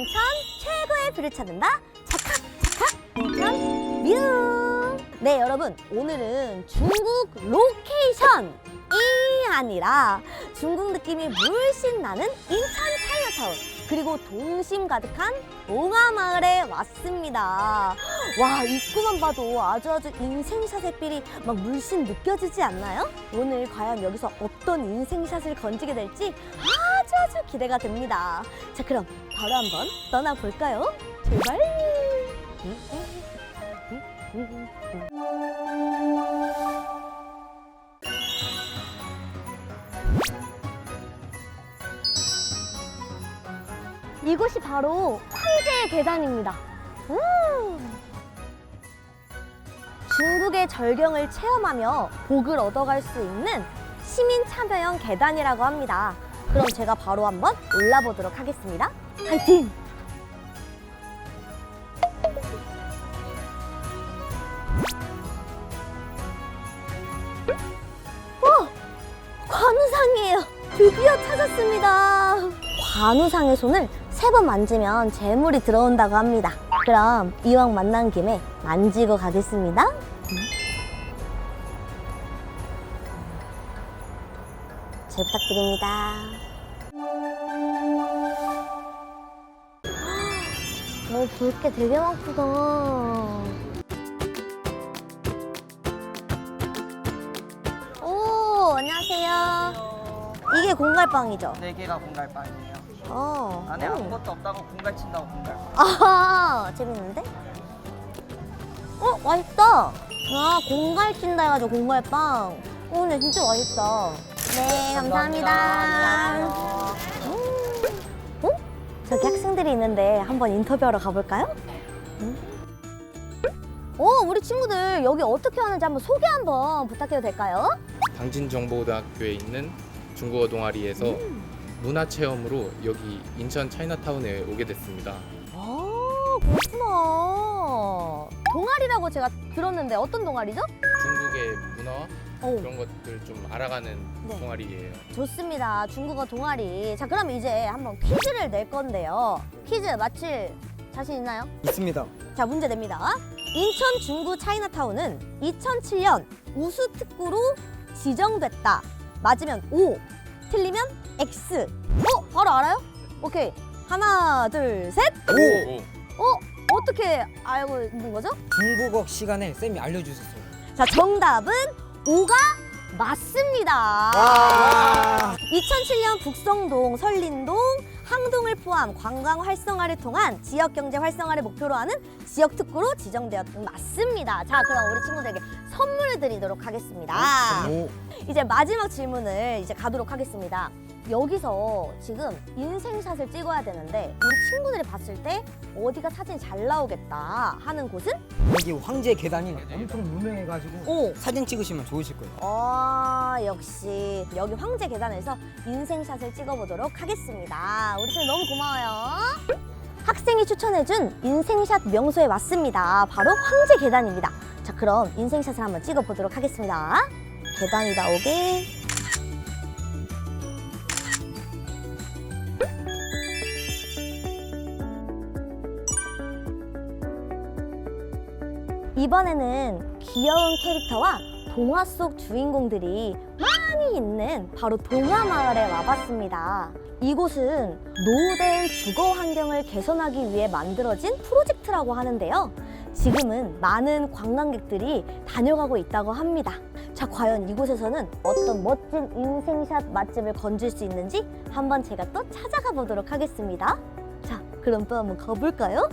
인천 최고의 뷰를 찾는다. 착각 착각 인천 뷰. 네 여러분 오늘은 중국 로케이션이 아니라 중국 느낌이 물씬 나는 인천 차이나타운 그리고 동심 가득한 동화마을에 왔습니다. 와 입구만 봐도 아주 아주 인생샷의 필이 막 물씬 느껴지지 않나요? 오늘 과연 여기서 어떤 인생샷을 건지게 될지 아주 아주 기대가 됩니다. 자 그럼 바로 한번 떠나볼까요? 출발! 이곳이 바로 황제의 계단입니다. 음. 중국의 절경을 체험하며 복을 얻어갈 수 있는 시민 참여형 계단이라고 합니다. 그럼 제가 바로 한번 올라보도록 하겠습니다. 파이팅! 어! 관우상이에요. 드디어 찾았습니다. 관우상의 손을 세 번 만지면 재물이 들어온다고 합니다. 그럼 이왕 만난 김에 만지고 가겠습니다. 잘 부탁드립니다. 뭐볼게 되게 많구나. 오, 안녕하세요. 이게 공갈빵이죠? 네 개가 공갈빵이에요. 어. 안에 오. 아무것도 없다고 공갈 친다고 공갈빵. 아, 재밌는데? 어, 맛있다. 아, 공갈 찐다 해가지고 공갈빵. 어, 근데 진짜 맛있다. 네, 감사합니다. 음. 어? 저기 학생들이 있는데 한번 인터뷰하러 가볼까요? 음. 어, 우리 친구들 여기 어떻게 하는지 한번 소개 한번 부탁해도 될까요? 당진정보고등학교에 있는 중국어 동아리에서 음. 문화 체험으로 여기 인천 차이나타운에 오게 됐습니다. 아, 그렇구나. 동아리라고 제가 들었는데 어떤 동아리죠? 중국의 문화와 오. 그런 것들 좀 알아가는 네. 동아리예요. 좋습니다. 중국어 동아리. 자, 그럼 이제 한번 퀴즈를 낼 건데요. 퀴즈 맞힐 자신 있나요? 있습니다. 자, 문제 냅니다. 인천 중구 차이나타운은 2007년 우수 특구로 지정됐다. 맞으면 O, 틀리면 X. 어, 바로 알아요? 오케이. 하나, 둘, 셋. 오! 어, 어떻게 알고 있는 거죠? 중국어 시간에 쌤이 알려주셨어요. 자, 정답은 O가 맞습니다. 와. 2007년 북성동, 설린동, 항동을 포함 관광 활성화를 통한 지역 경제 활성화를 목표로 하는 지역 특구로 지정되었던 맞습니다. 자, 그럼 우리 친구들에게 선물을 드리도록 하겠습니다. 오. 이제 마지막 질문을 이제 가도록 하겠습니다. 여기서 지금 인생샷을 찍어야 되는데 우리 친구들이 봤을 때 어디가 사진 잘 나오겠다 하는 곳은 여기 황제 계단이 엄청 유명해가지고 오. 사진 찍으시면 좋으실 거예요. 어, 역시 여기 황제 계단에서 인생샷을 찍어보도록 하겠습니다. 우리 친구 너무 고마워요. 학생이 추천해준 인생샷 명소에 왔습니다. 바로 황제 계단입니다. 자, 그럼 인생샷을 한번 찍어보도록 하겠습니다. 계단이 나오게. 이번에는 귀여운 캐릭터와 동화 속 주인공들이 많이 있는 바로 동화 마을에 와봤습니다. 이곳은 노후된 주거 환경을 개선하기 위해 만들어진 프로젝트라고 하는데요. 지금은 많은 관광객들이 다녀가고 있다고 합니다. 자, 과연 이곳에서는 어떤 멋진 인생샷 맛집을 건질 수 있는지 한번 제가 또 찾아가 보도록 하겠습니다. 자, 그럼 또 한번 가볼까요?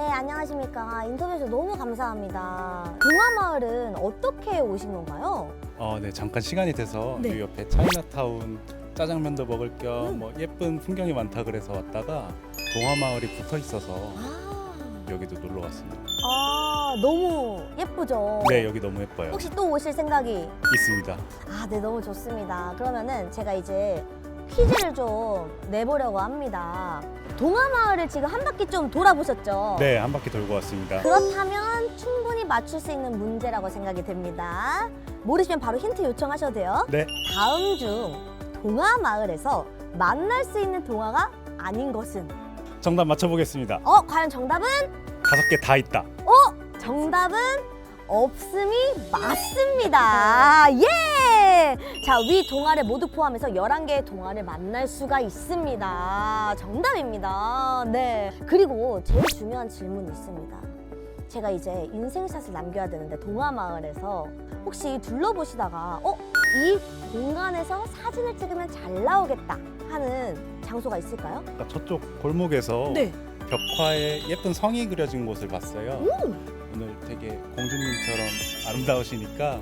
네, 안녕하십니까. 인터뷰에서 너무 감사합니다. 동화마을은 어떻게 오신 건가요? 어, 네 잠깐 시간이 돼서 네. 이 옆에 차이나타운 짜장면도 먹을 겸 음. 뭐 예쁜 풍경이 많다 그래서 왔다가 동화마을이 붙어 있어서 아, 여기도 놀러 왔습니다. 아 너무 예쁘죠? 네 여기 너무 예뻐요. 혹시 또 오실 생각이? 있습니다. 아, 네, 너무 좋습니다. 그러면은 제가 이제 퀴즈를 좀 내보려고 합니다. 동화마을을 지금 한 바퀴 좀 돌아보셨죠? 네 한 바퀴 돌고 왔습니다. 그렇다면 충분히 맞출 수 있는 문제라고 생각이 됩니다. 모르시면 바로 힌트 요청하셔도 돼요. 네. 다음 중 동화 마을에서 만날 수 있는 동화가 아닌 것은? 정답 맞춰보겠습니다. 어, 과연 정답은? 다섯 개 다 있다. 정답은 없음이 맞습니다. 예! 자, 위 동화를 모두 포함해서 11개의 동화를 만날 수가 있습니다. 정답입니다. 네. 그리고 제일 중요한 질문이 있습니다. 제가 이제 인생샷을 남겨야 되는데 동화 마을에서 혹시 둘러보시다가 어? 이 공간에서 사진을 찍으면 잘 나오겠다 하는 장소가 있을까요? 아까 저쪽 골목에서 네. 벽화에 예쁜 성이 그려진 곳을 봤어요. 오! 오늘 되게 공주님처럼 아름다우시니까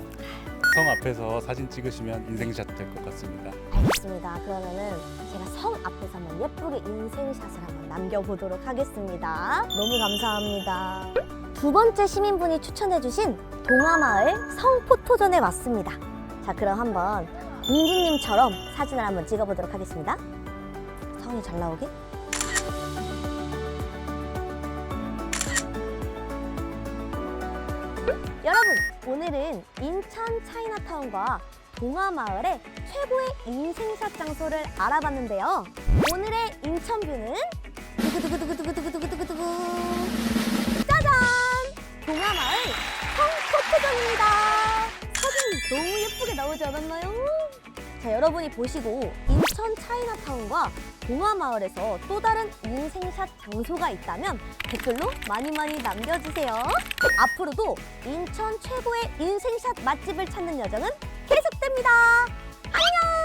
성 앞에서 사진 찍으시면 인생샷 될 것 같습니다. 알겠습니다. 그러면은 제가 성 앞에서 한번 예쁘게 인생샷을 한번 남겨보도록 하겠습니다. 너무 감사합니다. 두 번째 시민분이 추천해주신 동화마을 성 포토존에 왔습니다. 자, 그럼 한번 공주님처럼 사진을 한번 찍어보도록 하겠습니다. 성이 잘 나오게. 오늘은 인천 차이나타운과 동화마을의 최고의 인생샷 장소를 알아봤는데요. 오늘의 인천뷰는 두구두구두구두구두구두구두구 짜잔! 동화마을 성포토존입니다. 사진 너무 예쁘게 나오지 않았나요? 자, 여러분이 보시고 인천 차이나타운과 동화마을에서 또 다른 인생샷 장소가 있다면 댓글로 많이 많이 남겨주세요. 앞으로도 인천 최고의 인생샷 맛집을 찾는 여정은 계속됩니다. 안녕!